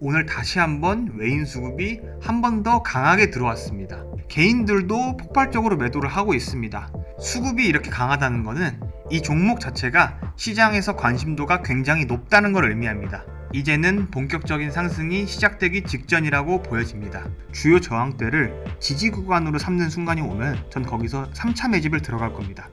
오늘 다시 한번 외인 수급이 한 번 더 강하게 들어왔습니다. 개인들도 폭발적으로 매도를 하고 있습니다. 수급이 이렇게 강하다는 것은 이 종목 자체가 시장에서 관심도가 굉장히 높다는 걸 의미합니다. 이제는 본격적인 상승이 시작되기 직전이라고 보여집니다. 주요 저항대를 지지 구간으로 삼는 순간이 오면 전 거기서 3차 매집을 들어갈 겁니다.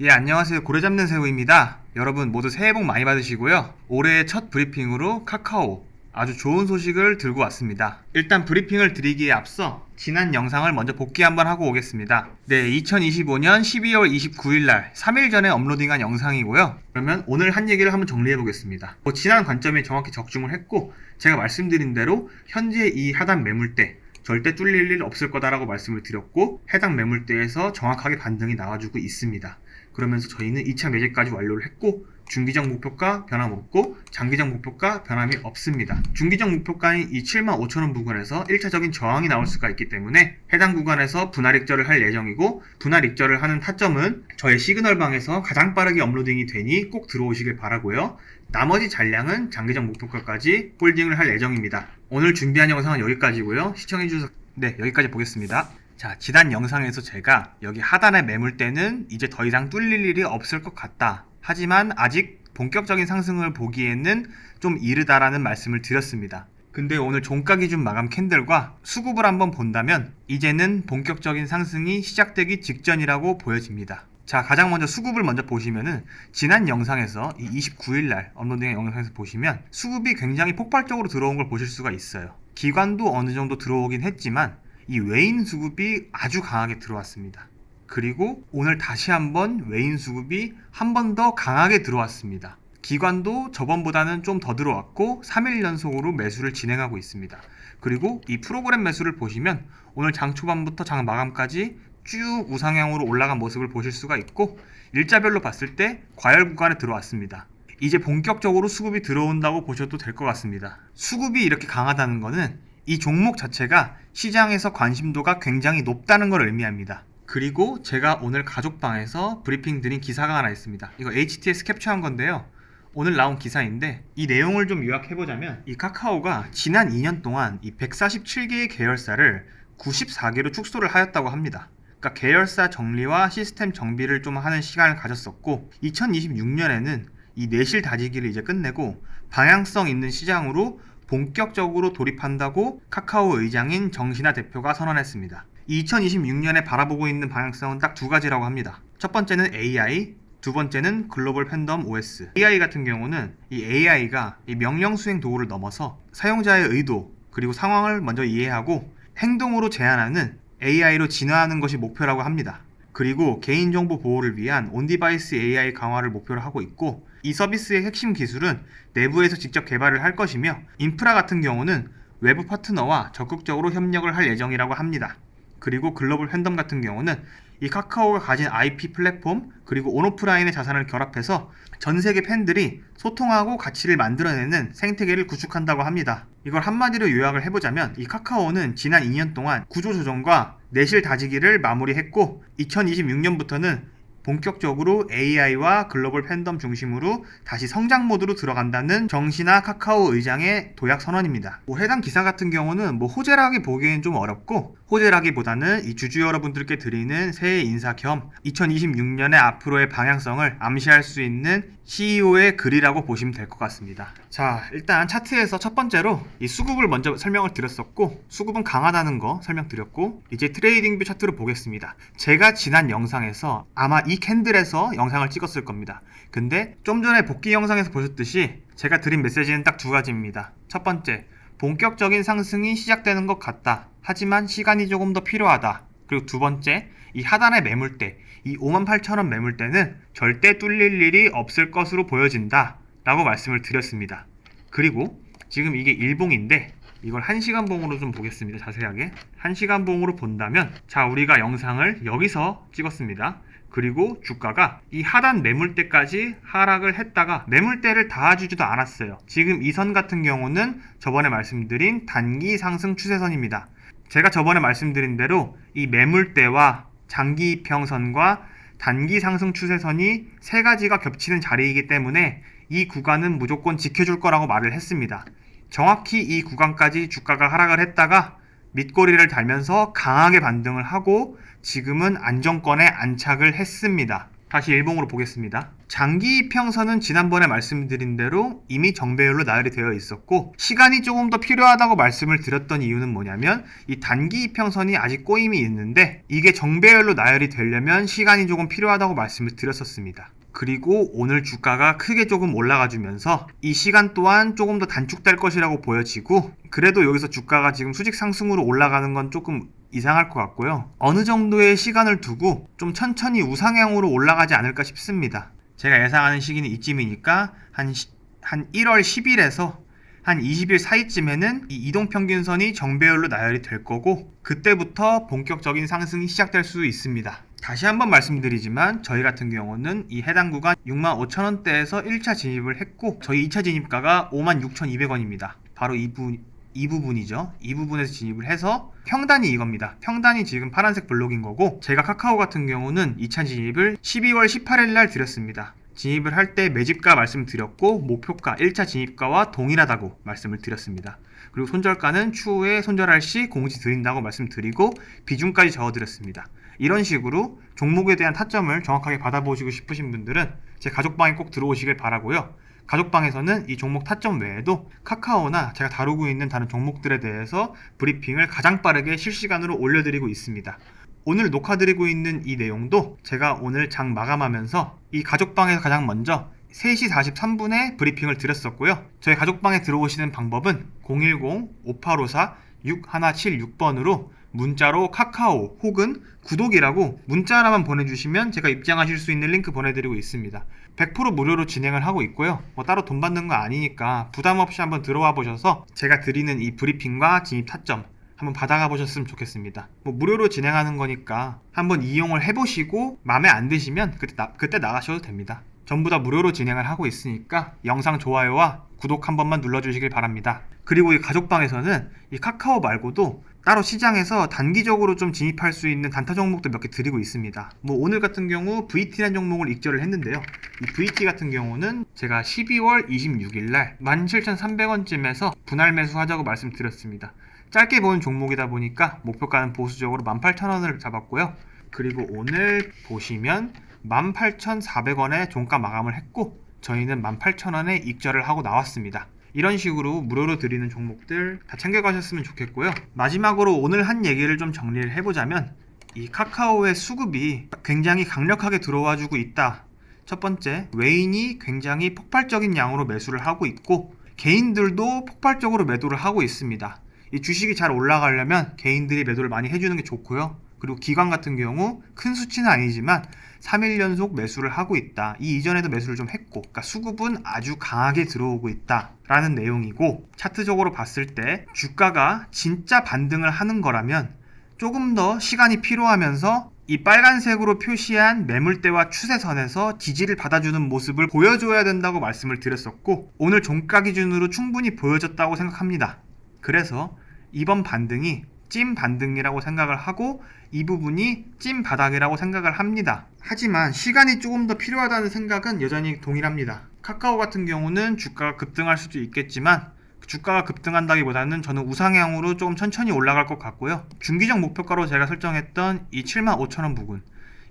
예, 안녕하세요. 고래 잡는 새우입니다. 여러분 모두 새해 복 많이 받으시고요. 올해의 첫 브리핑으로 카카오 아주 좋은 소식을 들고 왔습니다. 일단 브리핑을 드리기에 앞서 지난 영상을 먼저 복귀 한번 하고 오겠습니다. 네, 2025년 12월 29일 날 3일 전에 업로딩한 영상이고요. 그러면 오늘 한 얘기를 한번 정리해 보겠습니다. 뭐 지난 관점에 정확히 적중을 했고 제가 말씀드린 대로 현재 이 하단 매물대 절대 뚫릴 일 없을 거다라고 말씀을 드렸고 해당 매물대에서 정확하게 반등이 나와주고 있습니다. 그러면서 저희는 2차 매집까지 완료를 했고 중기적 목표가 변함없고 장기적 목표가 변함이 없습니다. 중기적 목표가인 이 7만 5천 원 부근에서 1차적인 저항이 나올 수가 있기 때문에 해당 구간에서 분할 익절을 할 예정이고 분할 익절을 하는 타점은 저의 시그널방에서 가장 빠르게 업로딩이 되니 꼭 들어오시길 바라고요. 나머지 잔량은 장기적 목표가까지 홀딩을 할 예정입니다. 오늘 준비한 영상은 여기까지고요. 시청해주셔서 네 여기까지 보겠습니다. 자, 지난 영상에서 제가 여기 하단의 매물대는 이제 더 이상 뚫릴 일이 없을 것 같다. 하지만 아직 본격적인 상승을 보기에는 좀 이르다라는 말씀을 드렸습니다. 근데 오늘 종가 기준 마감 캔들과 수급을 한번 본다면 이제는 본격적인 상승이 시작되기 직전이라고 보여집니다. 자, 가장 먼저 수급을 먼저 보시면은 지난 영상에서 이 29일 날 업로드된 영상에서 보시면 수급이 굉장히 폭발적으로 들어온 걸 보실 수가 있어요. 기관도 어느 정도 들어오긴 했지만 이 외인 수급이 아주 강하게 들어왔습니다. 그리고 오늘 다시 한번 외인 수급이 한 번 더 강하게 들어왔습니다. 기관도 저번보다는 좀 더 들어왔고 3일 연속으로 매수를 진행하고 있습니다. 그리고 이 프로그램 매수를 보시면 오늘 장 초반부터 장 마감까지 쭉 우상향으로 올라간 모습을 보실 수가 있고 일자별로 봤을 때 과열 구간에 들어왔습니다. 이제 본격적으로 수급이 들어온다고 보셔도 될 것 같습니다. 수급이 이렇게 강하다는 것은 이 종목 자체가 시장에서 관심도가 굉장히 높다는 걸 의미합니다. 그리고 제가 오늘 가족방에서 브리핑 드린 기사가 하나 있습니다. 이거 HTS 캡처한 건데요. 오늘 나온 기사인데 이 내용을 좀 요약해보자면 이 카카오가 지난 2년 동안 이 147개의 계열사를 94개로 축소를 하였다고 합니다. 그러니까 계열사 정리와 시스템 정비를 좀 하는 시간을 가졌었고 2026년에는 이 내실 다지기를 이제 끝내고 방향성 있는 시장으로 본격적으로 돌입한다고 카카오 의장인 정신아 대표가 선언했습니다. 2026년에 바라보고 있는 방향성은 딱 두 가지라고 합니다. 첫 번째는 AI, 두 번째는 글로벌 팬덤 OS. AI 같은 경우는 이 AI가 이 명령 수행 도구를 넘어서 사용자의 의도 그리고 상황을 먼저 이해하고 행동으로 제안하는 AI로 진화하는 것이 목표라고 합니다. 그리고 개인정보 보호를 위한 온디바이스 AI 강화를 목표로 하고 있고 이 서비스의 핵심 기술은 내부에서 직접 개발을 할 것이며 인프라 같은 경우는 외부 파트너와 적극적으로 협력을 할 예정이라고 합니다. 그리고 글로벌 팬덤 같은 경우는 이 카카오가 가진 IP 플랫폼 그리고 온오프라인의 자산을 결합해서 전 세계 팬들이 소통하고 가치를 만들어내는 생태계를 구축한다고 합니다. 이걸 한마디로 요약을 해보자면 이 카카오는 지난 2년 동안 구조조정과 내실 다지기를 마무리했고 2026년부터는 본격적으로 AI와 글로벌 팬덤 중심으로 다시 성장 모드로 들어간다는 정신아 카카오 의장의 도약 선언입니다. 뭐 해당 기사 같은 경우는 뭐 호재라기 보기엔 좀 어렵고 호재라기보다는 이 주주 여러분들께 드리는 새해 인사 겸 2026년의 앞으로의 방향성을 암시할 수 있는 CEO의 글이라고 보시면 될 것 같습니다. 자, 일단 차트에서 첫 번째로 이 수급을 먼저 설명을 드렸었고 수급은 강하다는 거 설명드렸고 이제 트레이딩 뷰 차트로 보겠습니다. 제가 지난 영상에서 아마 이 캔들에서 영상을 찍었을 겁니다. 근데 좀 전에 복귀 영상에서 보셨듯이 제가 드린 메시지는 딱 두 가지입니다. 첫 번째, 본격적인 상승이 시작되는 것 같다. 하지만 시간이 조금 더 필요하다. 그리고 두 번째, 이 하단의 매물대, 이 58,000원 매물대는 절대 뚫릴 일이 없을 것으로 보여진다. 라고 말씀을 드렸습니다. 그리고 지금 이게 일봉인데 이걸 1시간 봉으로 좀 보겠습니다. 자세하게. 1시간 봉으로 본다면 자, 우리가 영상을 여기서 찍었습니다. 그리고 주가가 이 하단 매물대까지 하락을 했다가 매물대를 닿아주지도 않았어요. 지금 이 선 같은 경우는 저번에 말씀드린 단기 상승 추세선입니다. 제가 저번에 말씀드린 대로 이 매물대와 장기 이평선과 단기 상승 추세선이 세 가지가 겹치는 자리이기 때문에 이 구간은 무조건 지켜줄 거라고 말을 했습니다. 정확히 이 구간까지 주가가 하락을 했다가 밑꼬리를 달면서 강하게 반등을 하고 지금은 안정권에 안착을 했습니다. 다시 일봉으로 보겠습니다. 장기 이평선은 지난번에 말씀드린 대로 이미 정배열로 나열이 되어 있었고 시간이 조금 더 필요하다고 말씀을 드렸던 이유는 뭐냐면 이 단기 이평선이 아직 꼬임이 있는데 이게 정배열로 나열이 되려면 시간이 조금 필요하다고 말씀을 드렸었습니다. 그리고 오늘 주가가 크게 조금 올라가 주면서 이 시간 또한 조금 더 단축될 것이라고 보여지고 그래도 여기서 주가가 지금 수직 상승으로 올라가는 건 조금 이상할 것 같고요. 어느 정도의 시간을 두고 좀 천천히 우상향으로 올라가지 않을까 싶습니다. 제가 예상하는 시기는 이쯤이니까 한, 시- 한 1월 10일에서 한 20일 사이쯤에는 이 이동평균선이 정배열로 나열이 될 거고 그때부터 본격적인 상승이 시작될 수 있습니다. 다시 한번 말씀드리지만 저희 같은 경우는 이 해당 구간 65,000원대에서 1차 진입을 했고 저희 2차 진입가가 56,200원입니다. 바로 이, 부, 이 부분이죠. 이 부분에서 진입을 해서 평단이 이겁니다. 평단이 지금 파란색 블록인 거고 제가 카카오 같은 경우는 2차 진입을 12월 18일 날 드렸습니다. 진입을 할 때 매집가 말씀드렸고 목표가 1차 진입가와 동일하다고 말씀을 드렸습니다. 그리고 손절가는 추후에 손절할 시 공지 드린다고 말씀드리고 비중까지 적어드렸습니다. 이런 식으로 종목에 대한 타점을 정확하게 받아보시고 싶으신 분들은 제 가족방에 꼭 들어오시길 바라고요. 가족방에서는 이 종목 타점 외에도 카카오나 제가 다루고 있는 다른 종목들에 대해서 브리핑을 가장 빠르게 실시간으로 올려드리고 있습니다. 오늘 녹화드리고 있는 이 내용도 제가 오늘 장 마감하면서 이 가족방에서 가장 먼저 3시 43분에 브리핑을 드렸었고요. 저희 가족방에 들어오시는 방법은 010-5854-6176번으로 문자로 카카오 혹은 구독이라고 문자 하나만 보내주시면 제가 입장하실 수 있는 링크 보내드리고 있습니다. 100% 무료로 진행을 하고 있고요. 뭐 따로 돈 받는 거 아니니까 부담 없이 한번 들어와 보셔서 제가 드리는 이 브리핑과 진입 타점 한번 받아가 보셨으면 좋겠습니다. 뭐 무료로 진행하는 거니까 한번 이용을 해보시고 마음에 안 드시면 그때, 나, 그때 나가셔도 됩니다. 전부 다 무료로 진행을 하고 있으니까 영상 좋아요와 구독 한 번만 눌러주시길 바랍니다. 그리고 이 가족방에서는 이 카카오 말고도 따로 시장에서 단기적으로 좀 진입할 수 있는 단타 종목도 몇 개 드리고 있습니다. 뭐 오늘 같은 경우 VT라는 종목을 익절을 했는데요. 이 VT 같은 경우는 제가 12월 26일 날 17,300원쯤에서 분할 매수하자고 말씀드렸습니다. 짧게 보는 종목이다 보니까 목표가는 보수적으로 18,000원을 잡았고요. 그리고 오늘 보시면 18,400원에 종가 마감을 했고 저희는 18,000원에 익절을 하고 나왔습니다. 이런 식으로 무료로 드리는 종목들 다 챙겨가셨으면 좋겠고요. 마지막으로 오늘 한 얘기를 좀 정리를 해보자면 이 카카오의 수급이 굉장히 강력하게 들어와주고 있다. 첫 번째, 외인이 굉장히 폭발적인 양으로 매수를 하고 있고 개인들도 폭발적으로 매도를 하고 있습니다. 이 주식이 잘 올라가려면 개인들이 매도를 많이 해주는 게 좋고요. 그리고 기관 같은 경우 큰 수치는 아니지만 3일 연속 매수를 하고 있다. 이 이전에도 매수를 좀 했고, 그러니까 수급은 아주 강하게 들어오고 있다 라는 내용이고, 차트적으로 봤을 때 주가가 진짜 반등을 하는 거라면 조금 더 시간이 필요하면서 이 빨간색으로 표시한 매물대와 추세선에서 지지를 받아주는 모습을 보여줘야 된다고 말씀을 드렸었고, 오늘 종가 기준으로 충분히 보여졌다고 생각합니다. 그래서 이번 반등이 찐 반등이라고 생각을 하고 이 부분이 찐 바닥이라고 생각을 합니다. 하지만 시간이 조금 더 필요하다는 생각은 여전히 동일합니다. 카카오 같은 경우는 주가가 급등할 수도 있겠지만 주가가 급등한다기보다는 저는 우상향으로 조금 천천히 올라갈 것 같고요. 중기적 목표가로 제가 설정했던 이 75,000원 부근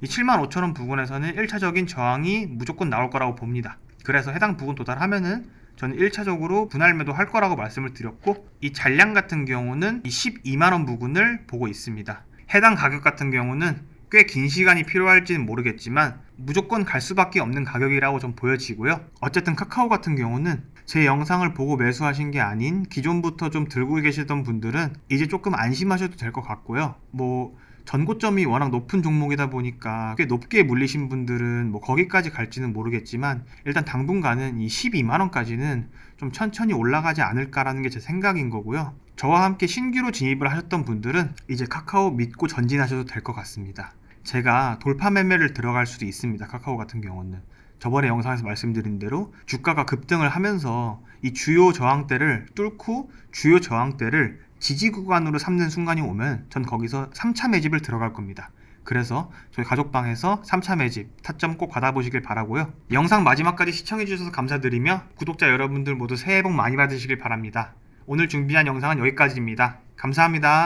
이 75,000원 부근에서는 1차적인 저항이 무조건 나올 거라고 봅니다. 그래서 해당 부근 도달하면은 저는 1차적으로 분할 매도 할 거라고 말씀을 드렸고 이 잔량 같은 경우는 이 12만원 부근을 보고 있습니다. 해당 가격 같은 경우는 꽤 긴 시간이 필요할지는 모르겠지만 무조건 갈 수밖에 없는 가격이라고 좀 보여지고요. 어쨌든 카카오 같은 경우는 제 영상을 보고 매수하신 게 아닌 기존부터 좀 들고 계시던 분들은 이제 조금 안심하셔도 될 것 같고요. 뭐 전고점이 워낙 높은 종목이다 보니까 꽤 높게 물리신 분들은 뭐 거기까지 갈지는 모르겠지만 일단 당분간은 이 12만 원까지는 좀 천천히 올라가지 않을까라는 게 제 생각인 거고요. 저와 함께 신규로 진입을 하셨던 분들은 이제 카카오 믿고 전진하셔도 될 것 같습니다. 제가 돌파 매매를 들어갈 수도 있습니다. 카카오 같은 경우는. 저번에 영상에서 말씀드린 대로 주가가 급등을 하면서 이 주요 저항대를 뚫고 주요 저항대를 지지 구간으로 삼는 순간이 오면 전 거기서 3차 매집을 들어갈 겁니다. 그래서 저희 가족방에서 3차 매집 타점 꼭 받아보시길 바라고요. 영상 마지막까지 시청해주셔서 감사드리며 구독자 여러분들 모두 새해 복 많이 받으시길 바랍니다. 오늘 준비한 영상은 여기까지입니다. 감사합니다.